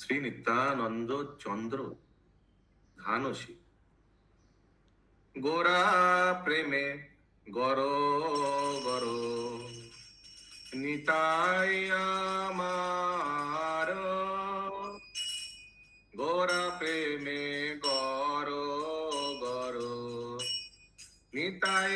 শ্রী নিত্যানন্দ চন্দ্র ধানসী গোরা প্রেমে গর গর নিতাই আমার গোরা প্রেমে গর গর নিতাই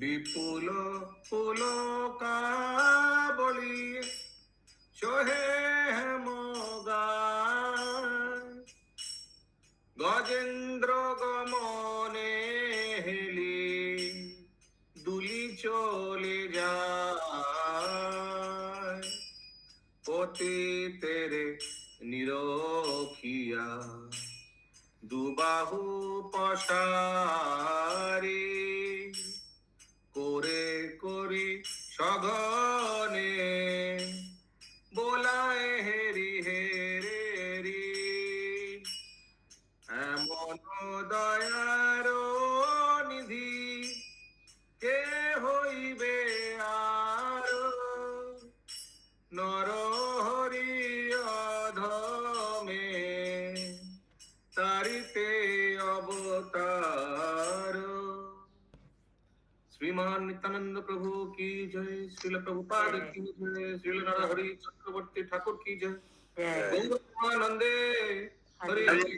বিপুল পুলকাবলী সোহে গজেন্দ্র গমনে হেলি দুলি চলে যায়। পতি তেরে নিরখিয়া দুবাহু পশারি সঘনে বোলায় হেরি হেরে রি এমন দয়ার নিধি কে হইবে আর? নর श्रीमान नित्यानंद प्रभु की जय श्रील प्रभुपाद की जय श्रील हरि चक्रवर्ती ठाकुर की जय। गौरवानंदे हरे हरि।